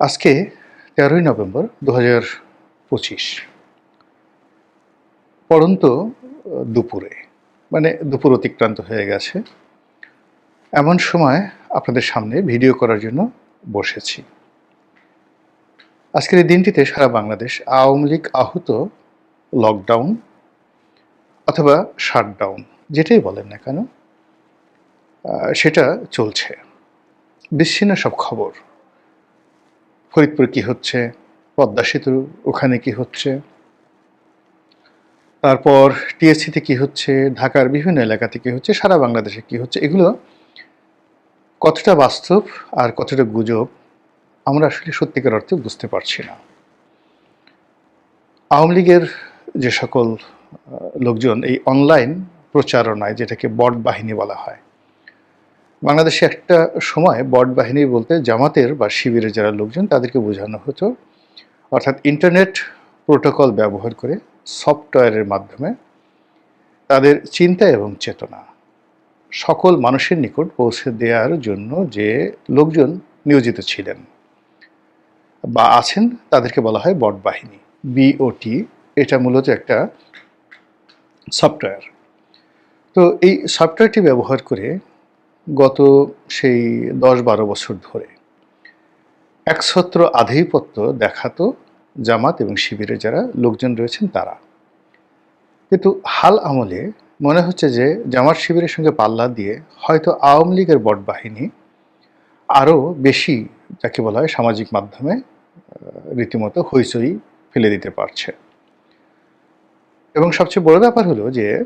আজকে তেরোই নভেম্বর দু হাজার পঁচিশ। পড়ন্ত দুপুরে মানে দুপুর অতিক্রান্ত হয়ে গেছে। এমন সময় আপনাদের সামনে ভিডিও করার জন্য বসেছি। আজকের এই দিনটিতে সারা বাংলাদেশ আওয়ামী লীগ আহত লকডাউন অথবা শাটডাউন যেটাই বলেন না কেন সেটা চলছে। বিচ্ছিন্ন সব খবর। ফরিদপুর কি হচ্ছে? পদ্মা সেতু ওখানে কি হচ্ছে? তারপর টিএসসিতে কি হচ্ছে? ঢাকার বিভিন্ন এলাকাতে কি হচ্ছে? সারা বাংলাদেশে কি হচ্ছে? এগুলো কতটা বাস্তব আর কতটা গুজব, আমরা আসলে সত্যিকার অর্থে বুঝতে পারছি না। আওয়ামী লীগের যে সকল লোকজন এই অনলাইন প্রচারণায় যেটাকে বট বাহিনী বলা হয় বাংলাদেশে একটা সময় বট বাহিনী বলতে জামাতের বা শিবিরের যারা লোকজন, তাদেরকে বোঝানো হতো। অর্থাৎ ইন্টারনেট প্রোটোকল ব্যবহার করে সফটওয়্যারের মাধ্যমে তাদের চিন্তা এবং চেতনা সকল মানুষের নিকট পৌঁছে দেওয়ার জন্য যে লোকজন নিয়োজিত ছিলেন বা আছেন, তাদেরকে বলা হয় বট বাহিনী বিওটি এটা মূলত একটা সফটওয়্যার তো এই সফটওয়্যারটি ব্যবহার করে গত সেই দশ বারো বছর ধরে। একছত্র আধিপত্য দেখাতো জামাত এবং শিবিরে যারা লোকজন রয়েছেন তারা। কিন্তু হাল আমলে মনে হচ্ছে যে জামাত শিবিরের সঙ্গে পাল্লা দিয়ে হয়তো আওয়ামী লীগের বট বাহিনী আরও বেশি যাকে বলা হয় সামাজিক মাধ্যমে রীতিমতো হইচই ফেলে দিতে পারছে। এবং সবচেয়ে বড় ব্যাপার হলো যে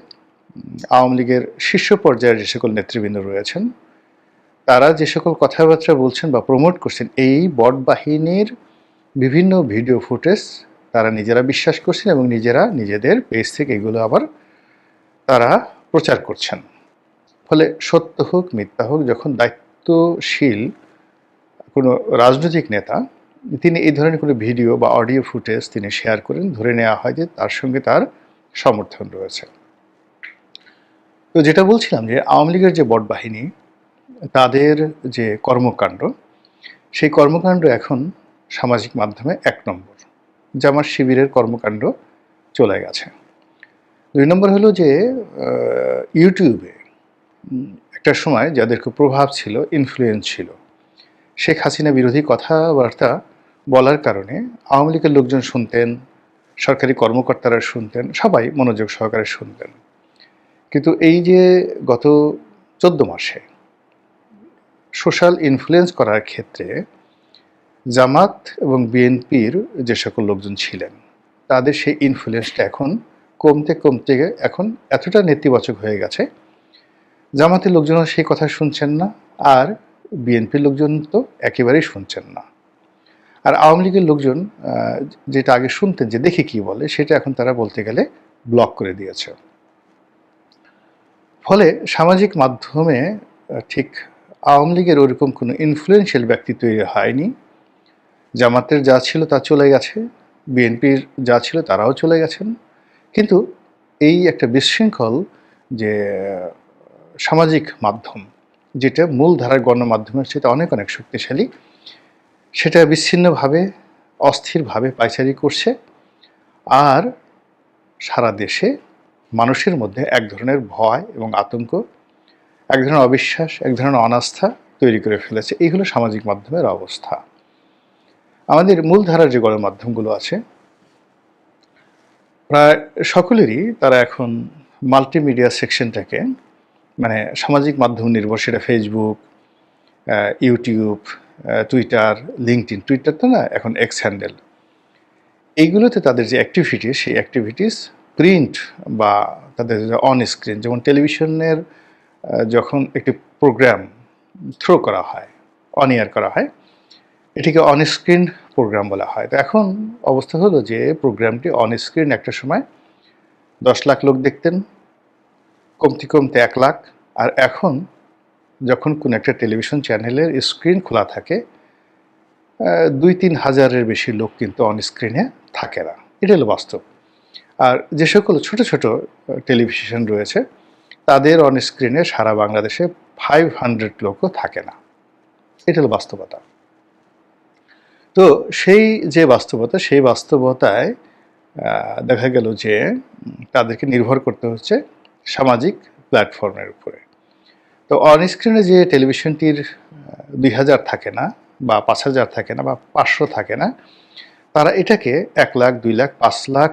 আওয়ামী লীগের শীর্ষ পর্যায়ের যে সকল নেতৃবৃন্দ রয়েছেন, তারা যে সকল কথাবার্তা বলছেন বা প্রমোট করছেন, এই বট বাহিনীর বিভিন্ন ভিডিও ফুটেজ তারা নিজেরা বিশ্বাস করছেন এবং নিজেরা নিজেদের পেজ থেকে এগুলো আবার তারা প্রচার করছেন। ফলে সত্য হোক, মিথ্যা হোক, যখন দায়িত্বশীল কোনো রাজনৈতিক নেতা, তিনি এই ধরনের কোনো ভিডিও বা অডিও ফুটেজ তিনি শেয়ার করেন, ধরে নেওয়া হয় যে তার সঙ্গে তার সমর্থন রয়েছে। তো যেটা বলছিলাম যে আওয়ামী লীগের যে বট বাহিনী, তাদের যে কর্মকাণ্ড, সেই কর্মকাণ্ড এখন সামাজিক মাধ্যমে এক নম্বর। জামার শিবিরের কর্মকাণ্ড চলে গেছে। দুই নম্বর হলো যে ইউটিউবে একটা সময় যাদের খুব প্রভাব ছিল ইনফ্লুয়েন্স ছিল, শেখ হাসিনা বিরোধী কথাবার্তা বলার কারণে আওয়ামী লীগের লোকজন শুনতেন, সরকারি কর্মকর্তারা শুনতেন, সবাই মনোযোগ সহকারে শুনতেন। কিন্তু এই যে গত চোদ্দ মাসে সোশ্যাল ইনফ্লুয়েন্স করার ক্ষেত্রে জামাত এবং বিএনপির যে সকল লোকজন ছিলেন, তাদের সেই ইনফ্লুয়েন্সটা এখন কমতে কমতে এখন এতটা নেতিবাচক হয়ে গেছে। জামাতের লোকজনও সেই কথা শুনছেন না, আর বিএনপির লোকজন তো একেবারেই শুনছেন না। আর আওয়ামী লীগের লোকজন যেটা আগে শুনতেন যে দেখে কি বলে, সেটা এখন তারা বলতে গেলে ব্লক করে দিয়েছে। ফলে সামাজিক মাধ্যমে ঠিক আওয়ামী লীগের ওরকম কোনো ইনফ্লুয়েন্সিয়াল ব্যক্তি তৈরি হয়নি। জামাতের যা ছিল তা চলে গেছে, বিএনপির যা ছিল তারাও চলে গেছেন। কিন্তু এই একটা বিশৃঙ্খল যে, সামাজিক মাধ্যম, যেটা মূল ধারার গণমাধ্যমের সেটা অনেক অনেক শক্তিশালী, সেটা বিচ্ছিন্নভাবে, অস্থিরভাবে পাইচারি করছে। আর সারা দেশে মানুষের মধ্যে এক ধরনের ভয় এবং আতঙ্ক, এক ধরনের অবিশ্বাস, এক ধরনের অনাস্থা তৈরি করে ফেলেছে। এই হলো সামাজিক মাধ্যমের অবস্থা। আমাদের মূলধারার যে গণমাধ্যমগুলো আছে, প্রায় সকলেরই তারা এখন মাল্টিমিডিয়া সেকশনটাকে মানে সামাজিক মাধ্যম নির্ভর সেটা Facebook YouTube Twitter LinkedIn Twitter তো না, এখন এক্স হ্যান্ডেল এইগুলোতে তাদের যে অ্যাক্টিভিটিস সেই অ্যাক্টিভিটিস প্রিন্ট বা তাদের অন স্ক্রিন যেমন টেলিভিশনের যখন একটি প্রোগ্রাম থ্রো করা হয় অন ইয়ার করা হয়, এটিকে অন স্ক্রিন প্রোগ্রাম বলা হয়। তো এখন অবস্থা হলো যে প্রোগ্রামটি অন স্ক্রিন একটা সময় দশ লাখ লোক দেখতেন, কমতি কমতে এক লাখ, আর এখন যখন কোনো একটা টেলিভিশন চ্যানেলের স্ক্রিন খোলা থাকে দুই তিন হাজারের বেশি লোক কিন্তু অন স্ক্রিনে থাকে না। এটা হলো বাস্তব। আর যে সকল ছোট ছোট টেলিভিশন রয়েছে, তাদের অন স্ক্রিনে সারা বাংলাদেশে ফাইভ হান্ড্রেড লোকও থাকে না। এটা হলো বাস্তবতা। তো সেই যে বাস্তবতা, সেই বাস্তবতায় দেখা গেল যে, তাদেরকে নির্ভর করতে হচ্ছে সামাজিক প্ল্যাটফর্মের উপরে। তো অন স্ক্রিনে যে টেলিভিশনটির দুই হাজার থাকে না বা পাঁচ হাজার থাকে না বা পাঁচশো থাকে না তারা এটাকে এক লাখ, দুই লাখ, পাঁচ লাখ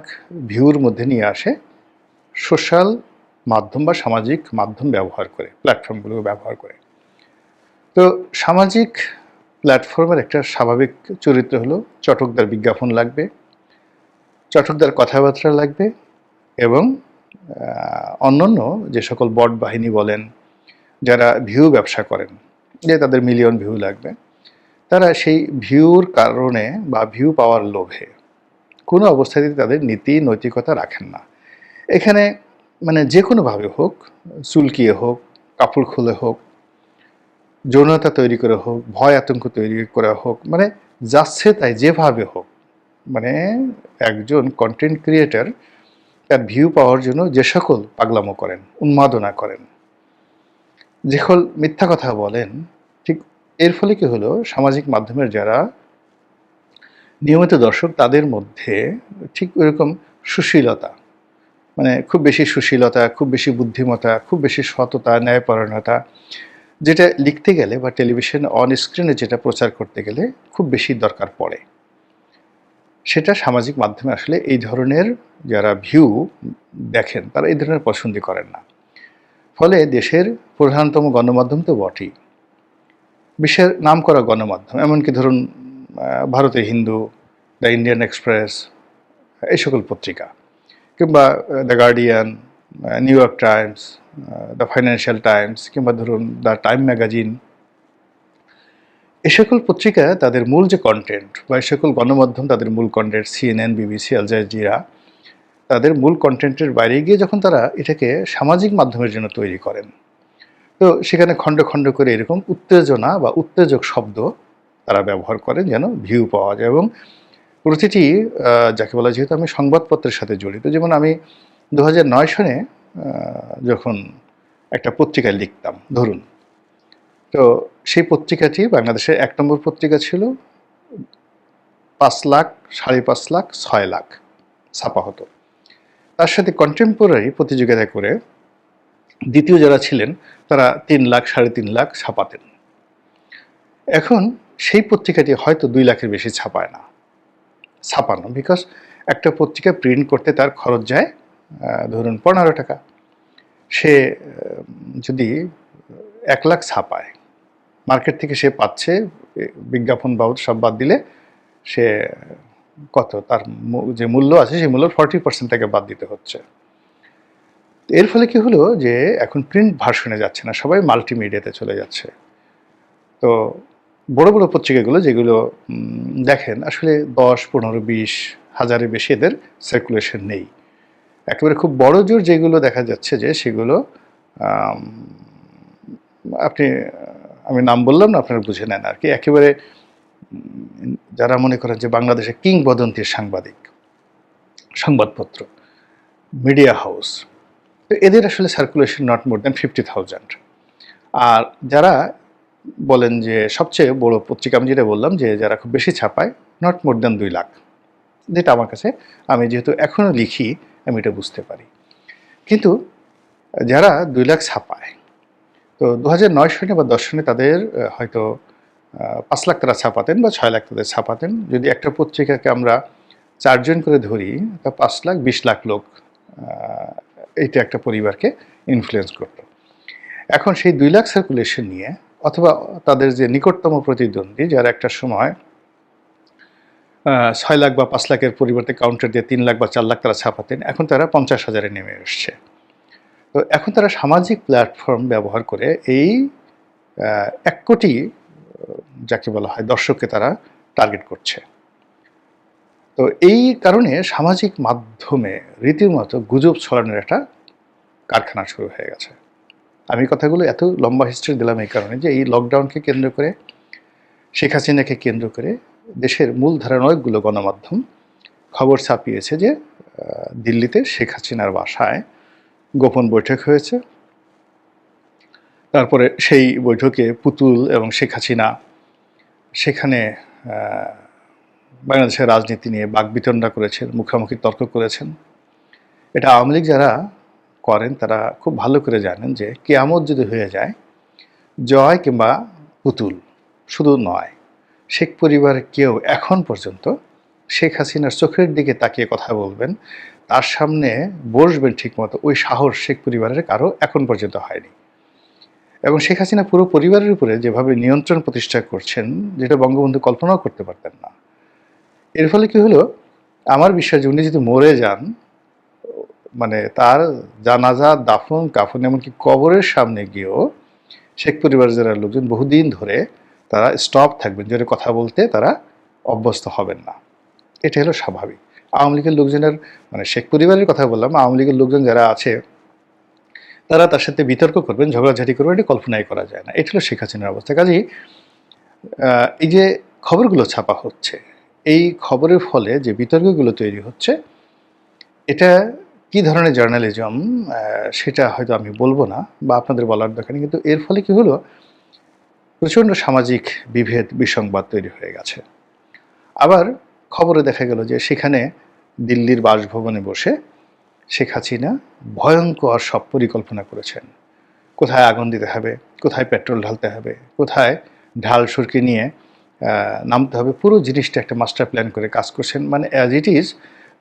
ভিউর মধ্যে নিয়ে আসে সোশ্যাল মাধ্যম বা সামাজিক মাধ্যম ব্যবহার করে প্ল্যাটফর্মগুলো ব্যবহার করে। তো সামাজিক প্ল্যাটফর্মের একটা স্বাভাবিক চরিত্র হলো চটকদার বিজ্ঞাপন লাগবে, চটকদার কথাবার্তা লাগবে এবং অন্যান্য যে সকল বট বাহিনী বলেন, যারা ভিউ ব্যবসা করেন, যে তাদের মিলিয়ন ভিউ লাগবে। তারা সেই ভিউর কারণে বা ভিউ পাওয়ার লোভে কোনো অবস্থাতেই তাদের নীতি, নৈতিকতা রাখেন না। এখানে মানে যে কোনোভাবে হোক, চুলকিয়ে হোক, কাপড় খুলে হোক, যৌনতা তৈরি করে হোক, ভয় আতঙ্ক তৈরি করে হোক মানে যাচ্ছে তাই যেভাবে হোক মানে একজন কন্টেন্ট ক্রিয়েটার তার ভিউ পাওয়ার জন্য যে সকল পাগলামো করেন, উন্মাদনা করেন, যে সকল মিথ্যা কথা বলেন এর ফলে কি হলো? সামাজিক মাধ্যমের যারা নিয়মিত দর্শক, তাদের মধ্যে ঠিক ওইরকম সুশীলতা। মানে খুব বেশি সুশীলতা, খুব বেশি বুদ্ধিমত্তা, খুব বেশি সততা, ন্যায়পরায়ণতা, যেটা লিখতে গেলে বা টেলিভিশন অন স্ক্রিনে যেটা প্রচার করতে গেলে খুব বেশি দরকার পড়ে। সেটা সামাজিক মাধ্যমে আসলে এই ধরনের যারা ভিউ দেখেন, তারা এই ধরনের পছন্দ করেন না। ফলে দেশের প্রধানতম গণমাধ্যম তো বটেই। বিশ্বের নাম করা গণমাধ্যম এমনকি ধরুন আহ, ভারতের হিন্দু দ্য ইন্ডিয়ান এক্সপ্রেস এই সকল পত্রিকা কিংবা the Guardian New York Times the Financial Times কিংবা ধরুন দ্য টাইম ম্যাগাজিন এ সকল পত্রিকা তাদের মূল যে কন্টেন্ট বা এ সকল গণমাধ্যম তাদের মূল content CNN BBC Al Jazeera তাদের মূল কন্টেন্টের বাইরে গিয়ে যখন তারা এটাকে সামাজিক মাধ্যমের জন্য তৈরি করেন তো সেখানে খণ্ড খণ্ড করে এরকম উত্তেজনা বা উত্তেজক শব্দ তারা ব্যবহার করেন যেন ভিউ পাওয়া যায়। এবং প্রতিটি যাকে বলা যেহেতু আমি সংবাদপত্রের সাথে জড়িত, যেমন আমি দু নয় সনে যখন একটা পত্রিকায় লিখতাম, ধরুন। তো সেই পত্রিকাটি বাংলাদেশের এক নম্বর পত্রিকা ছিল, পাঁচ লাখ, সাড়ে পাঁচ লাখ, ছয় লাখ, ছাপা হতো। তার সাথে কন্টেম্পোরারি প্রতিযোগিতা করে দ্বিতীয় যারা ছিলেন, তারা তিন লাখ, সাড়ে তিন লাখ ছাপাতেন। এখন সেই পত্রিকাটি হয়তো দুই লাখের বেশি ছাপায় না। ছাপানো বিকজ একটা পত্রিকা প্রিন্ট করতে তার খরচ যায় ধরুন পনেরো টাকা। সে যদি এক লাখ ছাপায় মার্কেট থেকে সে পাচ্ছে বিজ্ঞাপন বাবদ সব বাদ দিলে সে কত? তার যে মূল্য আছে, সেই মূল্য ফর্টি পার্সেন্ট তাকে বাদ দিতে হচ্ছে। এর ফলে কি হলো যে এখন প্রিন্ট ভার্সনে যাচ্ছে না, সবাই মাল্টিমিডিয়াতে চলে যাচ্ছে। তো বড় বড় পত্রিকাগুলো যেগুলো দেখেন, আসলে দশ, পনেরো, বিশ, হাজারের বেশি এদের সার্কুলেশন নেই। একেবারে খুব বড় জোর যেগুলো দেখা যাচ্ছে যে সেগুলো আপনি, আমি নাম বললাম না, আপনারা বুঝে নেন আর কি। একেবারে যারা মনে করেন যে বাংলাদেশে কিংবদন্তির সাংবাদিক, সংবাদপত্র মিডিয়া হাউস তো এদের আসলে circulation not more than fifty thousand আর যারা বলেন যে সবচেয়ে বড় পত্রিকা, আমি যেটা বললাম যে যারা খুব বেশি ছাপায় নট মোর দ্যান দুই লাখ। যেটা আমার কাছে, আমি যেহেতু এখনও লিখি, আমি এটা বুঝতে পারি। কিন্তু যারা দুই লাখ ছাপায়, তো দু হাজার নয় সনে বা দশ সনে তাদের হয়তো পাঁচ লাখ তারা ছাপাতেন বা ছয় লাখ তাদের ছাপাতেন। যদি একটা পত্রিকাকে আমরা চারজন করে ধরি, তা পাঁচ লাখ, বিশ লাখ লোক এইটা একটা পরিবারকে ইনফ্লুয়েন্স করতো এখন সেই দুই লাখ সার্কুলেশন নিয়ে অথবা তাদের যে নিকটতম প্রতিদ্বন্দ্বী, যারা একটা সময় ছয় লাখ বা পাঁচ লাখের পরিবর্তে কাউন্টার দিয়ে তিন লাখ বা চার লাখ তারা ছাপাতেন, এখন তারা পঞ্চাশ হাজারে নেমে এসছে। তো এখন তারা সামাজিক প্ল্যাটফর্ম ব্যবহার করে এই এক কোটি যাকে বলা হয় দর্শককে তারা টার্গেট করছে। তো এই কারণে সামাজিক মাধ্যমে রীতিমতো গুজব ছড়ানোর একটা কারখানা শুরু হয়ে গেছে। আমি কথাগুলো এত লম্বা হিস্ট্রি দিলাম এই কারণে যে এই লকডাউনকে কেন্দ্র করে, শেখ হাসিনাকে কেন্দ্র করে দেশের মূল ধারার অনেকগুলো গণমাধ্যম খবর ছাপিয়েছে যে দিল্লিতে শেখ হাসিনার বাসায় গোপন বৈঠক হয়েছে। তারপরে সেই বৈঠকে পুতুল এবং শেখ হাসিনা সেখানে বাংলাদেশের রাজনীতি নিয়ে বাকবিতণ্ডা করেছেন, মুখোমুখি তর্ক করেছেন। এটা আওয়ামী লীগ যারা করেন, তারা খুব ভালো করে জানেন যে কেয়ামত যদি হয়ে যায়, জয় কিংবা পুতুল শুধু নয়, শেখ পরিবারের কেউ এখন পর্যন্ত শেখ হাসিনার চোখের দিকে তাকিয়ে কথা বলবেন, তার সামনে বসবেন ঠিকমতো ওই সাহস শেখ পরিবারের কারও এখন পর্যন্ত হয়নি। এবং শেখ হাসিনা পুরো পরিবারের উপরে যেভাবে নিয়ন্ত্রণ প্রতিষ্ঠা করছেন, যেটা বঙ্গবন্ধু কল্পনাও করতে পারতেন না। এর ফলে কি হলো? আমার বিশ্বাস উনি যদি মরে যান মানে তার জানাজা দাফন, কাফন এমনকি কবরের সামনে গিয়েও শেখ পরিবারের যারা লোকজন বহুদিন ধরে তারা স্টপ থাকবেন জোরে কথা বলতে তারা অভ্যস্ত হবেন না। এটা হলো স্বাভাবিক। আওয়ামী লীগের লোকজনের মানে শেখ পরিবারের কথা বললাম, আওয়ামী লীগের লোকজন যারা আছে, তারা তার সাথে বিতর্ক করবেন, ঝগড়াঝাটি করবেন, এটা কল্পনাই করা যায় না। এটা হলো শেখ হাসিনার অবস্থা। কাজেই এই যে খবরগুলো ছাপা হচ্ছে এই খবরের ফলে যে বিতর্কগুলো তৈরি হচ্ছে, এটা কি ধরনের জার্নালিজম সেটা হয়তো আমি বলব না বা আপনাদের বলার দরকার কিন্তু এর ফলে কি হলো? প্রচণ্ড সামাজিক বিভেদ, বিসংবাদ তৈরি হয়ে গেছে। আবার খবরে দেখা গেল যে সেখানে দিল্লির বাসভবনে বসে শেখ হাসিনা ভয়ঙ্কর সব পরিকল্পনা করেছেন। কোথায় আগুন দিতে হবে, কোথায় পেট্রোল ঢালতে হবে, কোথায় ঢাল সুরকি নিয়ে নামতে হবে। পুরো জিনিসটা একটা মাস্টার প্ল্যান করে কাজ করছেন। মানে অ্যাজ ইট ইজ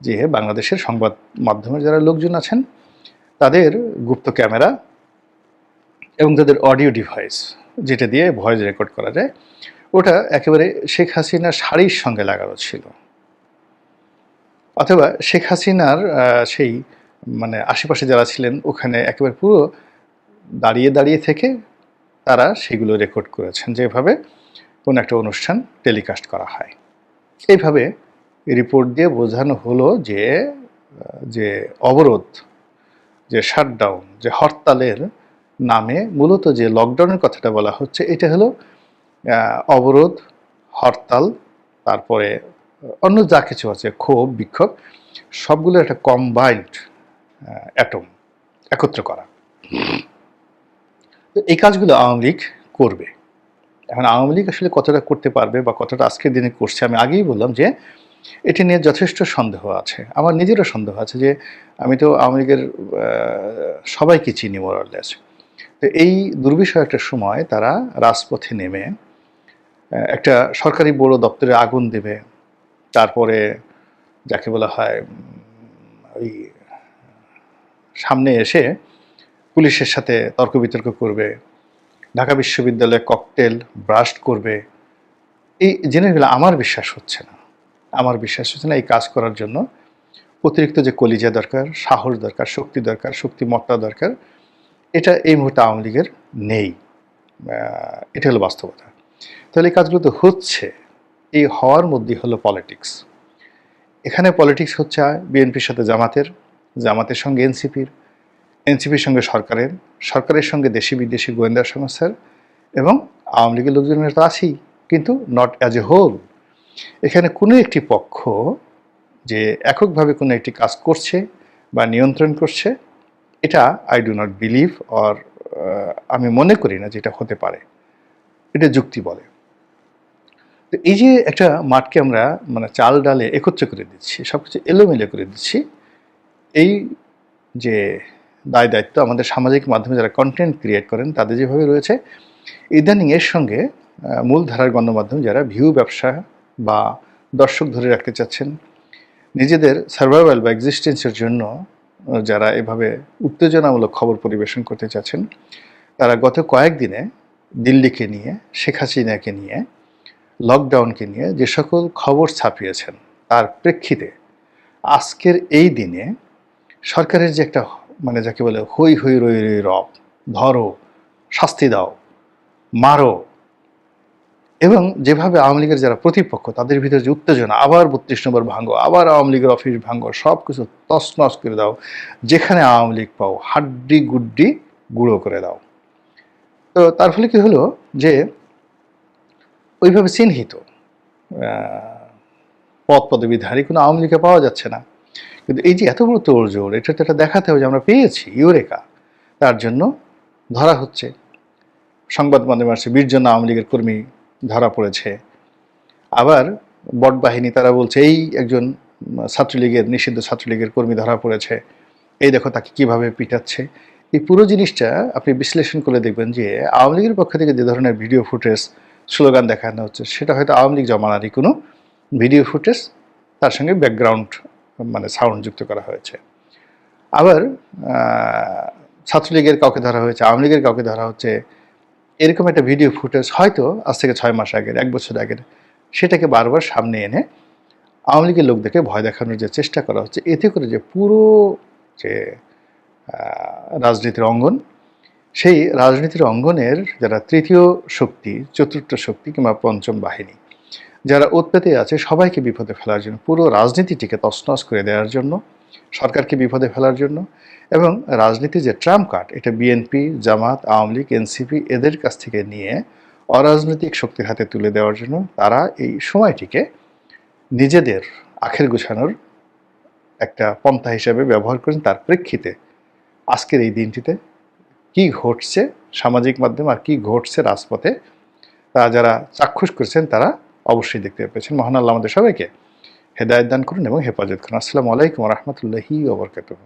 যে বাংলাদেশের সংবাদ মাধ্যমের যারা লোকজন আছেন, তাদের গুপ্ত ক্যামেরা এবং তাদের অডিও ডিভাইস যেটা দিয়ে ভয়েস রেকর্ড করা যায়, ওটা একেবারে শেখ হাসিনার শাড়ির সঙ্গে লাগানো ছিল। অথবা শেখ হাসিনার সেই মানে আশেপাশে যারা ছিলেন, ওখানে একেবারে পুরো দাঁড়িয়ে দাঁড়িয়ে থেকে তারা সেগুলো রেকর্ড করেছেন যেভাবে কোনো একটা অনুষ্ঠান টেলিকাস্ট করা হয়। এইভাবে রিপোর্ট দিয়ে বোঝানো হলো যে যে অবরোধ, যে শাটডাউন যে হরতালের নামে মূলত যে লকডাউনের কথাটা বলা হচ্ছে, এটা হলো অবরোধ, হরতাল, তারপরে অন্য যা কিছু আছে, ক্ষোভ, বিক্ষোভ, সবগুলো একটা কম্বাইন্ড অ্যাটম একত্র করা। এই কাজগুলো আওয়ামী লীগ করবে। এখন আওয়ামী লীগ আসলে কতটা করতে পারবে বা কতটা আজকের দিনে করছে, আমি আগেই বললাম যে এটি নিয়ে যথেষ্ট সন্দেহ আছে, আমার নিজেরও সন্দেহ আছে যে আমি তো আওয়ামী লীগের সবাইকে চিনি মোরালেস তো এই দুর্বিষয় একটা সময় তারা রাজপথে নেমে একটা সরকারি বড় দপ্তরে আগুন দেবে, তারপরে যাকে বলা হয় ওই সামনে এসে পুলিশের সাথে তর্ক বিতর্ক করবে ঢাকা বিশ্ববিদ্যালয়ে ককটেল ব্রাস্ট করবে, এই জিনিসগুলো আমার বিশ্বাস হচ্ছে না। আমার বিশ্বাস হচ্ছে না এই কাজ করার জন্য অতিরিক্ত যে কলিজা দরকার, সাহস দরকার, শক্তি দরকার, শক্তিমত্তা দরকার, এটা এই মুহূর্তে আওয়ামী লীগের নেই। এটা হলো বাস্তবতা। তাহলে এই কাজগুলো তো হচ্ছে, এই হওয়ার মধ্যেই হলো পলিটিক্স এখানে পলিটিক্স হচ্ছে বিএনপির সাথে জামাতের জামাতের সঙ্গে এনসিপির। এনসিপির সঙ্গে সরকারের সরকারের সঙ্গে দেশি বিদেশি গোয়েন্দা সংস্থার এবং আওয়ামী লীগের লোকজনের তো আছেই, কিন্তু নট অ্যাজ এ হোল এখানে কোনো একটি পক্ষ যে এককভাবে কোনো একটি কাজ করছে বা নিয়ন্ত্রণ করছে, এটা I do not believe or আমি মনে করি না যেটা হতে পারে। এটা যুক্তি বলে। তো এই যে একটা মাঠকে আমরা মানে চাল ডালে একত্র করে দিচ্ছি সব কিছু এলোমেলো করে দিচ্ছি, এই যে দায় দায়িত্ব আমাদের সামাজিক মাধ্যমে যারা কন্টেন্ট ক্রিয়েট করেন, তাদের যেভাবে রয়েছে, ইদানিং এর সঙ্গে মূলধারার গণমাধ্যম যারা ভিউ ব্যবসা বা দর্শক ধরে রাখতে চাচ্ছেন, নিজেদের সার্ভাইভাল বা এক্সিস্টেন্সের জন্য যারা এভাবে উত্তেজনামূলক খবর পরিবেশন করতে চাচ্ছেন, তারা গত কয়েকদিনে দিল্লিকে নিয়ে, শেখ হাসিনাকে নিয়ে লকডাউনকে নিয়ে যে সকল খবর ছাপিয়েছেন, তার প্রেক্ষিতে আজকের এই দিনে সরকারের যে একটা মানে যাকে বলে হই হই রই রই রব, ধরো, শাস্তি দাও, মারো। এবং যেভাবে আওয়ামী লীগের যারা প্রতিপক্ষ, তাদের ভিতরে যে উত্তেজনা, আবার বত্রিশ নম্বর ভাঙ্গো, আবার আওয়ামী লীগের অফিস ভাঙ্গো সব কিছু তছনছ করে দাও। যেখানে আওয়ামী লীগ পাও, হাড্ডি গুড্ডি গুঁড়ো করে দাও। তো তার ফলে কি হলো যে, ওইভাবে চিহ্নিত পদ পদবিধারী কোনো আওয়ামী লীগে পাওয়া যাচ্ছে না। কিন্তু এই যে এত বড় তোড়জোড়, এটা তো এটা দেখাতে হবে যে আমরা পেয়েছি ইউরেকা। তার জন্য ধরা হচ্ছে। সংবাদ মাধ্যমে আসছে, বীরজন আওয়ামী লীগের কর্মী ধরা পড়েছে। আবার বট বাহিনী, তারা বলছে, এই একজন ছাত্রলীগের, নিষিদ্ধ ছাত্রলীগের কর্মী ধরা পড়েছে। এই দেখো তাকে কীভাবে পিটাচ্ছে। এই পুরো জিনিসটা আপনি বিশ্লেষণ করে দেখবেন যে আওয়ামী লীগের পক্ষ থেকে যে ধরনের ভিডিও ফুটেজ, স্লোগান দেখানো হচ্ছে, সেটা হয়তো আওয়ামী লীগ জমানারই কোনো ভিডিও ফুটেজ, তার সঙ্গে ব্যাকগ্রাউন্ড মানে সাউন্ড যুক্ত করা হয়েছে। আবার ছাত্রলীগের কাউকে ধরা হয়েছে, আওয়ামী লীগের কাউকে ধরা হচ্ছে, এরকম একটা ভিডিও ফুটেজ হয়তো আজ থেকে ছয় মাস আগের, এক বছর আগের, সেটাকে বারবার সামনে এনে আওয়ামী লীগের লোকদেরকে ভয় দেখানোর যে চেষ্টা করা হচ্ছে, এতে করে যে পুরো যে রাজনীতির অঙ্গন, সেই রাজনীতির অঙ্গনের যারা তৃতীয় শক্তি, চতুর্থ শক্তি কিংবা পঞ্চম বাহিনী যারা উৎপেতে আছে সবাইকে বিপদে ফেলার জন্য, পুরো রাজনীতিটিকে তছনছ করে দেওয়ার জন্য, সরকারকে বিপদে ফেলার জন্য এবং রাজনীতি যে ট্রাম্প কার্ড, এটা বিএনপি, জামাত, আওয়ামী লীগ, এনসিপি এদের কাছ থেকে নিয়ে অরাজনৈতিক শক্তির হাতে তুলে দেওয়ার জন্য তারা এই সময়টিকে নিজেদের আখের গোছানোর একটা পন্থা হিসেবে ব্যবহার করেন তার প্রেক্ষিতে আজকের এই দিনটিতে কি ঘটছে সামাজিক মাধ্যম আর কি ঘটছে রাজপথে, তা যারা চাক্ষুষ করেছেন তারা অবশ্যই দেখতে পেয়েছেন। মহান আল্লাহ আমাদের সবাইকে হেদায়ত দান করুন এবং হেফাজত করুন। আসসালামু আলাইকুম রহমতুল্লাহি ওবরকাতুহ